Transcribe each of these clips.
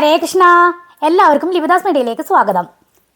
ഹരേ കൃഷ്ണ. എല്ലാവർക്കും ലിവിദാസ് മീഡിയയിലേക്ക് സ്വാഗതം.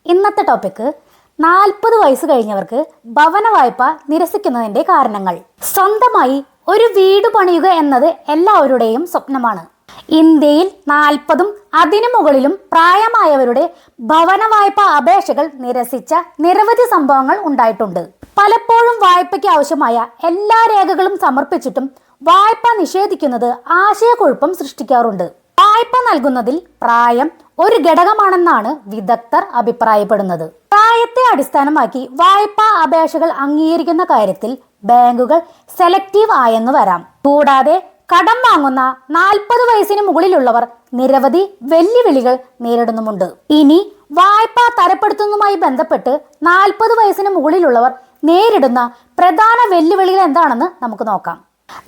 ഇന്നത്തെ ടോപ്പിക്ക് നാൽപ്പത് വയസ്സ് കഴിഞ്ഞവർക്ക് ഭവന വായ്പ നിരസിക്കുന്നതിന്റെ കാരണങ്ങൾ. സ്വന്തമായി ഒരു വീട് പണിയുക എന്നത് എല്ലാവരുടെയും സ്വപ്നമാണ്. ഇന്ത്യയിൽ നാൽപ്പതും അതിനു മുകളിലും പ്രായമായവരുടെ ഭവന വായ്പ അപേക്ഷകൾ നിരസിച്ച നിരവധി സംഭവങ്ങൾ ഉണ്ടായിട്ടുണ്ട്. പലപ്പോഴും വായ്പയ്ക്ക് ആവശ്യമായ എല്ലാ രേഖകളും സമർപ്പിച്ചിട്ടും വായ്പ നിഷേധിക്കുന്നത് ആശയക്കുഴപ്പം സൃഷ്ടിക്കാറുണ്ട്. വായ്പ നൽകുന്നതിൽ പ്രായം ഒരു ഘടകമാണെന്നാണ് വിദഗ്ധർ അഭിപ്രായപ്പെടുന്നത്. പ്രായത്തെ അടിസ്ഥാനമാക്കി വായ്പാ അപേക്ഷകൾ അംഗീകരിക്കുന്ന കാര്യത്തിൽ ബാങ്കുകൾ സെലക്റ്റീവ് ആയെന്ന് വരാം. കൂടാതെ കടം വാങ്ങുന്ന നാൽപ്പത് വയസ്സിന് മുകളിലുള്ളവർ നിരവധി വെല്ലുവിളികൾ നേരിടുന്നുമുണ്ട്. ഇനി വായ്പ തരപ്പെടുത്തുന്നതുമായി ബന്ധപ്പെട്ട് നാൽപ്പത് വയസ്സിന് മുകളിലുള്ളവർ നേരിടുന്ന പ്രധാന വെല്ലുവിളികൾ എന്താണെന്ന് നമുക്ക് നോക്കാം.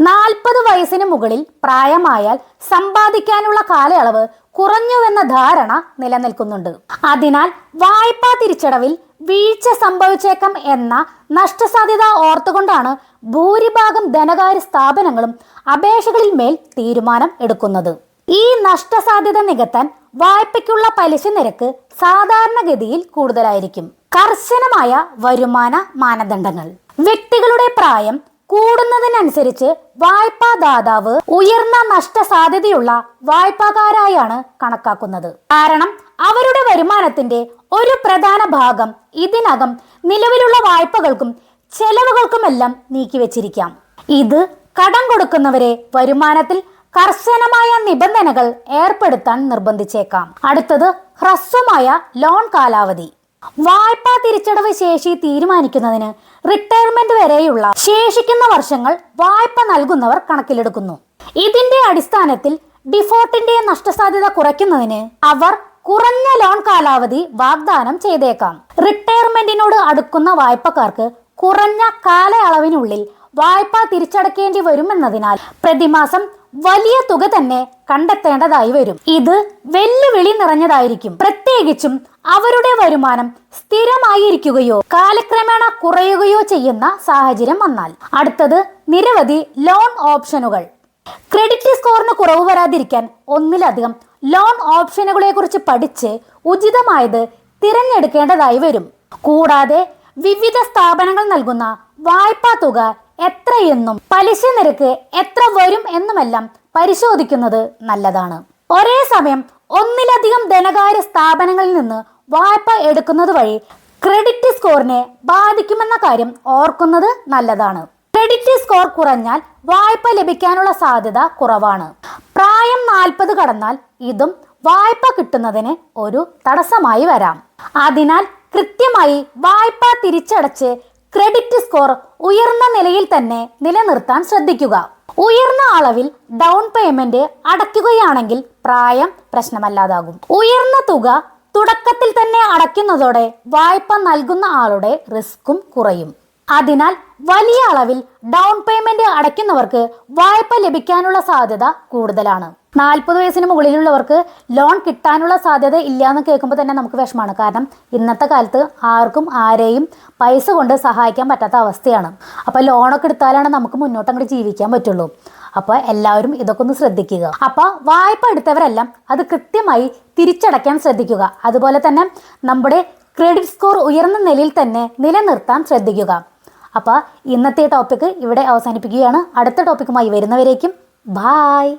നാൽപ്പത് വയസ്സിന് മുകളിൽ പ്രായമായാൽ സമ്പാദിക്കാനുള്ള കാലയളവ് കുറഞ്ഞുവെന്ന ധാരണ നിലനിൽക്കുന്നുണ്ട്. അതിനാൽ വായ്പാ തിരിച്ചടവിൽ വീഴ്ച സംഭവിച്ചേക്കാം എന്ന നഷ്ടസാധ്യത ഓർത്തുകൊണ്ടാണ് ഭൂരിഭാഗം ധനകാര്യ സ്ഥാപനങ്ങളും അപേക്ഷകളിൽ മേൽ തീരുമാനം എടുക്കുന്നത്. ഈ നഷ്ടസാധ്യത നികത്താൻ വായ്പയ്ക്കുള്ള പലിശ നിരക്ക് സാധാരണഗതിയിൽ കൂടുതലായിരിക്കും. കർശനമായ വരുമാന മാനദണ്ഡങ്ങൾ. വ്യക്തികളുടെ പ്രായം കൂടുന്നതിനനുസരിച്ച് വായ്പാദാതാവ് ഉയർന്ന നഷ്ട സാധ്യതയുള്ള വായ്പകാരായാണ് കണക്കാക്കുന്നത്. കാരണം അവരുടെ വരുമാനത്തിന്റെ ഒരു പ്രധാന ഭാഗം ഇതിനകം നിലവിലുള്ള വായ്പകൾക്കും ചെലവുകൾക്കുമെല്ലാം നീക്കിവെച്ചിരിക്കാം. ഇത് കടം കൊടുക്കുന്നവരെ വരുമാനത്തിൽ കർശനമായ നിബന്ധനകൾ ഏർപ്പെടുത്താൻ നിർബന്ധിച്ചേക്കാം. അടുത്തത് ഹ്രസ്വമായ ലോൺ കാലാവധി. വായ്പാ തിരിച്ചടവ് ശേഷി തീരുമാനിക്കുന്നതിന് റിട്ടയർമെന്റ് വരെയുള്ള ശേഷിക്കുന്ന വർഷങ്ങൾ വായ്പ നൽകുന്നവർ കണക്കിലെടുക്കുന്നു. ഇതിന്റെ അടിസ്ഥാനത്തിൽ ഡിഫോൾട്ടിന്റെ നഷ്ടസാധ്യത കുറയ്ക്കുന്നതിന് അവർ കുറഞ്ഞ ലോൺ കാലാവധി വാഗ്ദാനം ചെയ്തേക്കാം. റിട്ടയർമെന്റിനോട് അടുക്കുന്ന വായ്പക്കാർക്ക് കുറഞ്ഞ കാലയളവിനുള്ളിൽ വായ്പ തിരിച്ചടക്കേണ്ടി വരുമെന്നതിനാൽ പ്രതിമാസം വലിയ തുക തന്നെ കണ്ടെത്തേണ്ടതായി വരും. ഇത് വെല്ലുവിളി നിറഞ്ഞതായിരിക്കും. പ്രത്യേകിച്ചും അവരുടെ വരുമാനം സ്ഥിരമായിരിക്കുകയോ കാലക്രമേണ കുറയുകയോ ചെയ്യുന്ന സാഹചര്യം വന്നാൽ. അടുത്തത് നിരവധി ലോൺ ഓപ്ഷനുകൾ. ക്രെഡിറ്റ് സ്കോറിന് കുറവ് വരാതിരിക്കാൻ ഒന്നിലധികം ലോൺ ഓപ്ഷനുകളെ കുറിച്ച് പഠിച്ച് ഉചിതമായത് തിരഞ്ഞെടുക്കേണ്ടതായി വരും. കൂടാതെ വിവിധ സ്ഥാപനങ്ങൾ നൽകുന്ന വായ്പാ തുക എത്രയെന്നും പലിശ നിരക്ക് എത്ര വരും എന്നുമെല്ലാം പരിശോധിക്കുന്നത് നല്ലതാണ്. ഒരേ സമയം ഒന്നിലധികം ധനകാര്യ സ്ഥാപനങ്ങളിൽ നിന്ന് വായ്പ എടുക്കുന്നത് വഴി ക്രെഡിറ്റ് സ്കോറിനെ ബാധിക്കുമെന്ന കാര്യം ഓർക്കുന്നത് നല്ലതാണ്. ക്രെഡിറ്റ് സ്കോർ കുറഞ്ഞാൽ വായ്പ ലഭിക്കാനുള്ള സാധ്യത കുറവാണ്. പ്രായം നാൽപ്പത് കടന്നാൽ ഇതും വായ്പ കിട്ടുന്നതിന് ഒരു തടസ്സമായി വരാം. അതിനാൽ കൃത്യമായി വായ്പ തിരിച്ചടച്ച് ക്രെഡിറ്റ് സ്കോർ ഉയർന്ന നിലയിൽ തന്നെ നിലനിർത്താൻ ശ്രദ്ധിക്കുക. ഉയർന്ന അളവിൽ ഡൗൺ പേയ്മെന്റ് അടയ്ക്കുകയാണെങ്കിൽ പ്രായം പ്രശ്നമല്ലാതാകും. ഉയർന്ന തുക തുടക്കത്തിൽ തന്നെ അടയ്ക്കുന്നതോടെ വായ്പ നൽകുന്ന ആളുടെ റിസ്ക്കും കുറയും. അതിനാൽ വലിയ അളവിൽ ഡൗൺ പേയ്മെന്റ് അടയ്ക്കുന്നവർക്ക് വായ്പ ലഭിക്കാനുള്ള സാധ്യത കൂടുതലാണ്. നാൽപ്പത് വയസ്സിന് മുകളിലുള്ളവർക്ക് ലോൺ കിട്ടാനുള്ള സാധ്യത ഇല്ല എന്ന് കേൾക്കുമ്പോൾ തന്നെ നമുക്ക് വിഷമമാണ്. കാരണം ഇന്നത്തെ കാലത്ത് ആർക്കും ആരെയും പൈസ കൊണ്ട് സഹായിക്കാൻ പറ്റാത്ത അവസ്ഥയാണ്. അപ്പോൾ ലോണൊക്കെ എടുത്താലാണ് നമുക്ക് മുന്നോട്ട് അങ്ങോട്ട് ജീവിക്കാൻ പറ്റുള്ളൂ. അപ്പോൾ എല്ലാവരും ഇതൊക്കെ ഒന്ന് ശ്രദ്ധിക്കുക. അപ്പോൾ വായ്പ എടുത്തവരെല്ലാം അത് കൃത്യമായി തിരിച്ചടയ്ക്കാൻ ശ്രദ്ധിക്കുക. അതുപോലെ തന്നെ നമ്മുടെ ക്രെഡിറ്റ് സ്കോർ ഉയർന്ന നിലയിൽ തന്നെ നിലനിർത്താൻ ശ്രദ്ധിക്കുക. അപ്പോൾ ഇന്നത്തെ ടോപ്പിക്ക് ഇവിടെ അവസാനിപ്പിക്കുകയാണ്. അടുത്ത ടോപ്പിക്കുമായി വരുന്നവരേക്കും ബായ്.